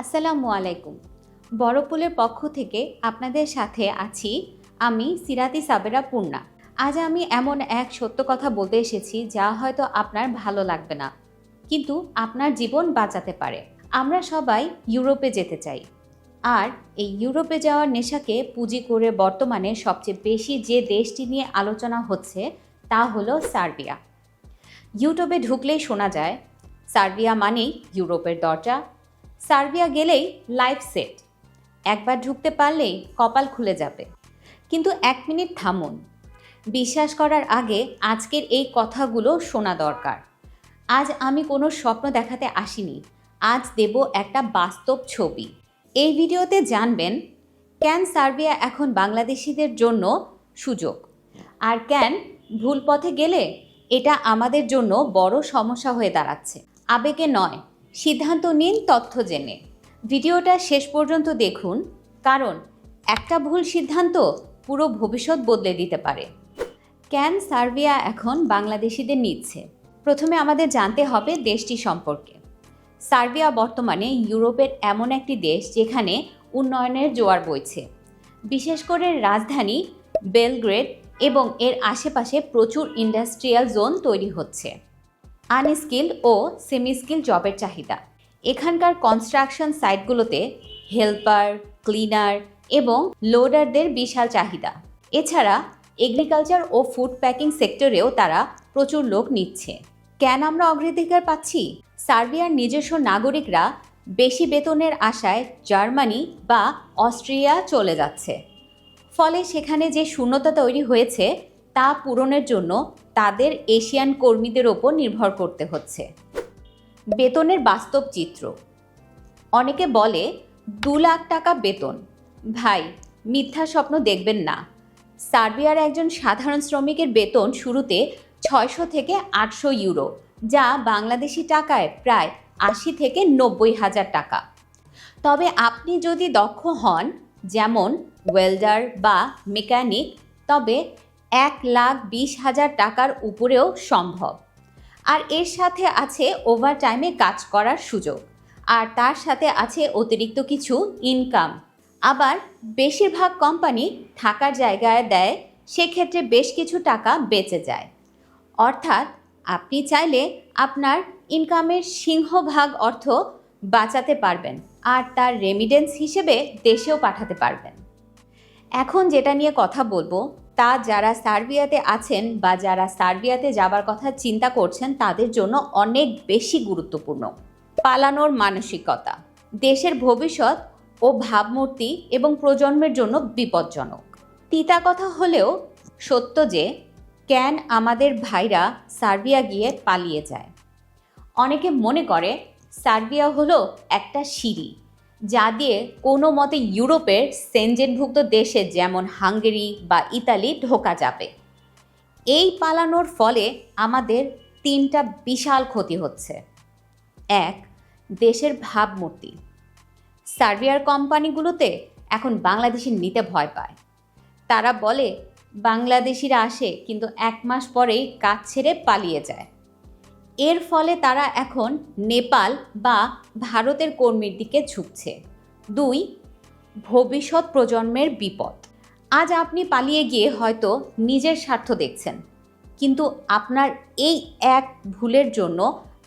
আসসালামু আলাইকুম। বড়পুলের পক্ষ থেকে আপনাদের সাথে আছি আমি সিরাতি সাবেরা পূর্ণা। আজ আমি এমন এক সত্য কথা বলতে এসেছি যা হয়তো আপনার ভালো লাগবে না, কিন্তু আপনার জীবন বাঁচাতে পারে। আমরা সবাই ইউরোপে যেতে চাই। আর এই ইউরোপে যাওয়ার নেশাকে পুঁজি করে বর্তমানে সবচেয়ে বেশি যে দেশটি নিয়ে আলোচনা হচ্ছে, তা হলো সার্বিয়া। ইউটিউবে ঢুকলেই শোনা যায়, সার্বিয়া মানেই ইউরোপের দরজা সার্বিয়া গেলেই লাইফ সেট একবার ঢুকতে পারলেই কপাল খুলে যাবে। কিন্তু এক মিনিট থামুন। বিশ্বাস করার আগে আজকের এই কথাগুলো শোনা দরকার। আজ আমি কোনো স্বপ্ন দেখাতে আসিনি। আজ দেব একটা বাস্তব ছবি। এই ভিডিওতে জানবেন ক্যান সার্বিয়া এখন বাংলাদেশিদের জন্য সুযোগ? আর ক্যান ভুল পথে গেলে এটা আমাদের জন্য বড় সমস্যা হয়ে দাঁড়াচ্ছে? আবেগে নয়। সিদ্ধান্ত নিন তথ্য জেনে। ভিডিওটা শেষ পর্যন্ত দেখুন, কারণ একটা ভুল সিদ্ধান্ত পুরো ভবিষ্যৎ বদলে দিতে পারে। ক্যান সার্বিয়া এখন বাংলাদেশিদের নিচ্ছে। প্রথমে আমাদের জানতে হবে দেশটি সম্পর্কে। সার্বিয়া বর্তমানে ইউরোপের এমন একটি দেশ যেখানে উন্নয়নের জোয়ার বইছে। বিশেষ করে রাজধানী বেলগ্রেড এবং এর আশেপাশে প্রচুর ইন্ডাস্ট্রিয়াল জোন তৈরি হচ্ছে। আনস্কিল্ড ও সেমি স্কিল জবের চাহিদা। এখানকার কনস্ট্রাকশন সাইটগুলোতে হেল্পার, ক্লিনার এবং লোডারদের বিশাল চাহিদা। এছাড়া এগ্রিকালচার ও ফুড প্যাকিং সেক্টরেও তারা প্রচুর লোক নিচ্ছে। কেন আমরা অগ্রাধিকার পাচ্ছি? সার্বিয়ার নিজস্ব নাগরিকরা বেশি বেতনের আশায় জার্মানি বা অস্ট্রিয়া চলে যাচ্ছে। ফলে সেখানে যে শূন্যতা তৈরি হয়েছে তা পূরণের জন্য তাদের এশিয়ান কর্মীদের ওপর নির্ভর করতে হচ্ছে। বেতনের বাস্তব চিত্র। অনেকে বলে, দু লাখ টাকা বেতন। ভাই, মিথ্যা স্বপ্ন দেখবেন না। সার্বিয়ার একজন সাধারণ শ্রমিকের বেতন শুরুতে ছয়শো থেকে আটশো ইউরো, যা বাংলাদেশি টাকায় প্রায় আশি থেকে নব্বই হাজার টাকা। তবে আপনি যদি দক্ষ হন, যেমন ওয়েল্ডার বা মেকানিক, তবে এক লাখ বিশ হাজার টাকার উপরেও সম্ভব। আর এর সাথে আছে ওভারটাইমে কাজ করার সুযোগ। আর তার সাথে আছে অতিরিক্ত কিছু ইনকাম আবার বেশিরভাগ কোম্পানি থাকার জায়গায় দেয়, সেক্ষেত্রে বেশ কিছু টাকা বেঁচে যায়। অর্থাৎ আপনি চাইলে আপনার ইনকামের সিংহভাগ অর্থ বাঁচাতে পারবেন আর তার রেমিডেন্স হিসেবে দেশেও পাঠাতে পারবেন। এখন যেটা নিয়ে কথা বলব তা যারা সার্বিয়াতে আছেন বা যারা সার্বিয়াতে যাবার কথা চিন্তা করছেন, তাদের জন্য অনেক বেশি গুরুত্বপূর্ণ। পালানোর মানসিকতা, দেশের ভবিষ্যৎ ও ভাবমূর্তি এবং প্রজন্মের জন্য বিপজ্জনক। তিতা কথা হলেও সত্য যে, কেন আমাদের ভাইরা সার্বিয়া গিয়ে পালিয়ে যায়? অনেকে মনে করে, সার্বিয়া হলো একটা সিঁড়ি। যা দিয়ে কোনো মতে ইউরোপের সেনজেনভুক্ত দেশে যেমন হাঙ্গেরি বা ইতালি ঢোকা যাবে। এই পালানোর ফলে আমাদের তিনটা বিশাল ক্ষতি হচ্ছে। এক, দেশের ভাবমূর্তি। সার্বিয়ার কোম্পানিগুলোতে এখন বাংলাদেশি নিতে ভয় পায়। তারা বলে, বাংলাদেশিরা আসে কিন্তু এক মাস পরেই কাজ ছেড়ে পালিয়ে যায়। এর ফলে তারা এখন নেপাল বা ভারতের কর্মীর দিকে ঝুঁকছে। দুই, ভবিষ্যৎ প্রজন্মের বিপদ। আজ আপনি পালিয়ে গিয়ে হয়তো নিজের স্বার্থ দেখছেন, কিন্তু আপনার এই এক ভুলের জন্য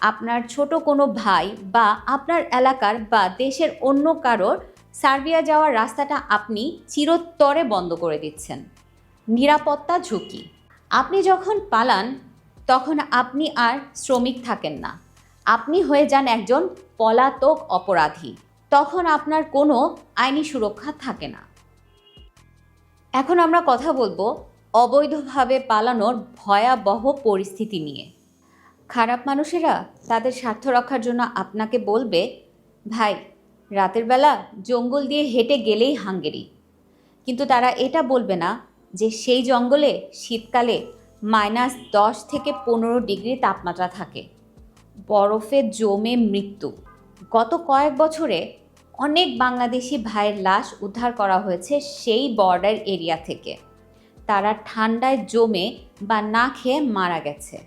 আপনার ছোট কোনো ভাই বা আপনার এলাকার বা দেশের অন্য কারোর সার্বিয়া যাওয়ার রাস্তাটা আপনি চিরতরে বন্ধ করে দিচ্ছেন। নিরাপত্তা ঝুঁকি। আপনি যখন পালান তখন আপনি আর শ্রমিক থাকেন না। আপনি হয়ে যান একজন পলাতক অপরাধী। তখন আপনার কোনো আইনি সুরক্ষা থাকে না। এখন আমরা কথা বলব অবৈধভাবে পালানোর ভয়াবহ পরিস্থিতি নিয়ে। খারাপ মানুষেরা তাদের স্বার্থ রক্ষার জন্য আপনাকে বলবে, ভাই, রাতের বেলা জঙ্গল দিয়ে হেঁটে গেলেই হাঙ্গেরি। কিন্তু তারা এটা বলবে না যে সেই জঙ্গলে শীতকালে মাইনাস দশ থেকে পনেরো ডিগ্রি তাপমাত্রা থাকে। বরফে জমে মৃত্যু। গত কয়েক বছরে অনেক বাংলাদেশি ভাইয়ের লাশ উদ্ধার করা হয়েছে সেই বর্ডার এরিয়া থেকে। তারা ঠান্ডায় জমে বা না খেয়ে মারা গেছে।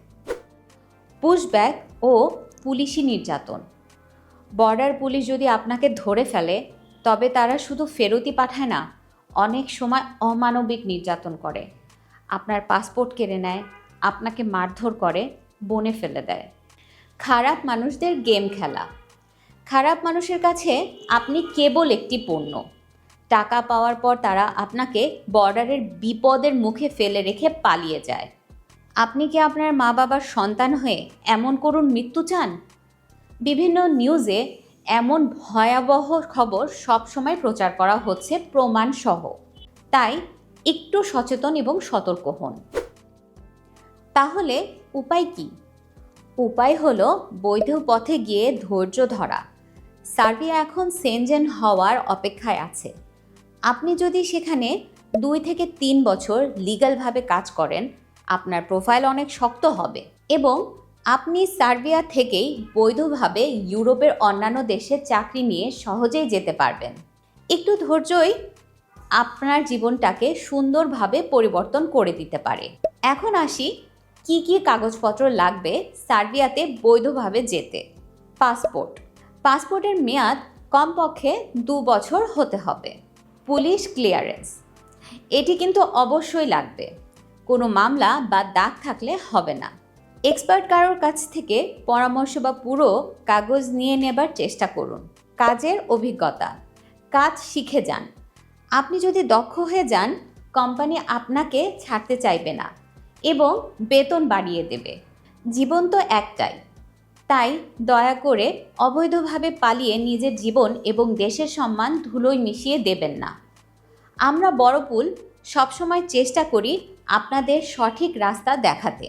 পুশব্যাক ও পুলিশি নির্যাতন। বর্ডার পুলিশ যদি আপনাকে ধরে ফেলে, তবে তারা শুধু ফেরতি পাঠায় না, অনেক সময় অমানবিক নির্যাতন করে। আপনার পাসপোর্ট কেড়ে নেয়, আপনাকে মারধর করে, বনে ফেলে দেয়। খারাপ মানুষদের গেম খেলা। খারাপ মানুষের কাছে আপনি কেবল একটি পণ্য। টাকা পাওয়ার পর তারা আপনাকে বর্ডারের বিপদের মুখে ফেলে রেখে পালিয়ে যায়। আপনি কি আপনার মা বাবার সন্তান হয়ে এমন করুন মৃত্যু চান? বিভিন্ন নিউজে এমন ভয়াবহ খবর সবসময় প্রচার করা হচ্ছে প্রমাণসহ। তাই একটু সচেতন এবং সতর্ক হন। তাহলে উপায় কি? উপায় হলো বৈধ পথে গিয়ে ধৈর্য ধরা। সার্বিয়া এখন সেনজেন হওয়ার অপেক্ষায় আছে। আপনি যদি সেখানে দুই থেকে তিন বছর লিগালভাবে কাজ করেন, আপনার প্রোফাইল অনেক শক্ত হবে এবং আপনি সার্বিয়া থেকেই বৈধভাবে ইউরোপের অন্যান্য দেশে চাকরি নিয়ে সহজেই যেতে পারবেন। একটু ধৈর্যই আপনার জীবনটাকে সুন্দরভাবে পরিবর্তন করে দিতে পারে। এখন আসি, কি কি কাগজপত্র লাগবে সার্বিয়াতে বৈধভাবে যেতে? পাসপোর্ট। পাসপোর্টের মেয়াদ কমপক্ষে দু বছর হতে হবে। Police clearance. এটি কিন্তু অবশ্যই লাগবে। কোনো মামলা বা দাগ থাকলে হবে না। এক্সপার্ট কারোর কাছ থেকে পরামর্শ বা পুরো কাগজ নিয়ে নেবার চেষ্টা করুন। কাজের অভিজ্ঞতা। কাজ শিখে যান। আপনি যদি দক্ষ হয়ে যান, কোম্পানি আপনাকে ছাড়তে চাইবে না এবং বেতন বাড়িয়ে দেবে। জীবন তো একটাই। তাই দয়া করে অবৈধভাবে পালিয়ে নিজের জীবন এবং দেশের সম্মান ধুলোয় মিশিয়ে দেবেন না। আমরা বড়পুল সবসময় চেষ্টা করি আপনাদের সঠিক রাস্তা দেখাতে।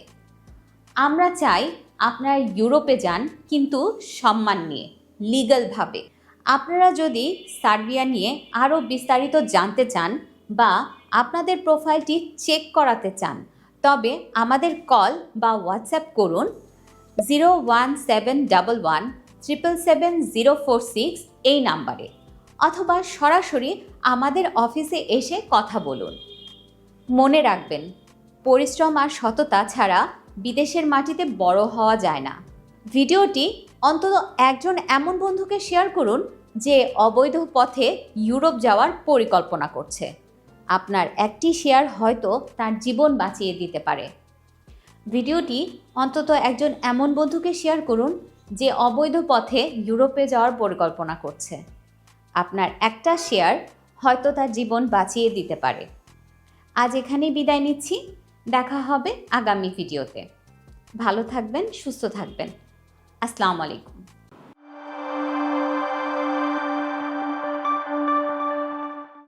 আমরা চাই আপনারা ইউরোপে যান, কিন্তু সম্মান নিয়ে লিগ্যালভাবে আপনারা যদি সার্বিয়া নিয়ে আরও বিস্তারিত জানতে চান বা আপনাদের প্রোফাইলটি চেক করাতে চান, তবে আমাদের কল বা হোয়াটসঅ্যাপ করুন zero one seven double one triple seven zero four six এই নাম্বারে, অথবা সরাসরি আমাদের অফিসে এসে কথা বলুন। মনে রাখবেন, পরিশ্রম আর সততা ছাড়া বিদেশের মাটিতে বড় হওয়া যায় না। ভিডিওটি অন্তত একজন এমন বন্ধুকে শেয়ার করুন যে অবৈধ পথে ইউরোপ যাওয়ার পরিকল্পনা করছে। আপনার একটি শেয়ার হয়তো তার জীবন বাঁচিয়ে দিতে পারে। ভিডিওটি অন্তত একজন এমন বন্ধুকে শেয়ার করুন যে অবৈধ পথে ইউরোপে যাওয়ার পরিকল্পনা করছে। আপনার একটা শেয়ার হয়তো তার জীবন বাঁচিয়ে দিতে পারে। আজ এখানেই বিদায় নিচ্ছি। দেখা হবে আগামী ভিডিওতে। ভালো থাকবেন, সুস্থ থাকবেন। আসসালামু আলাইকুম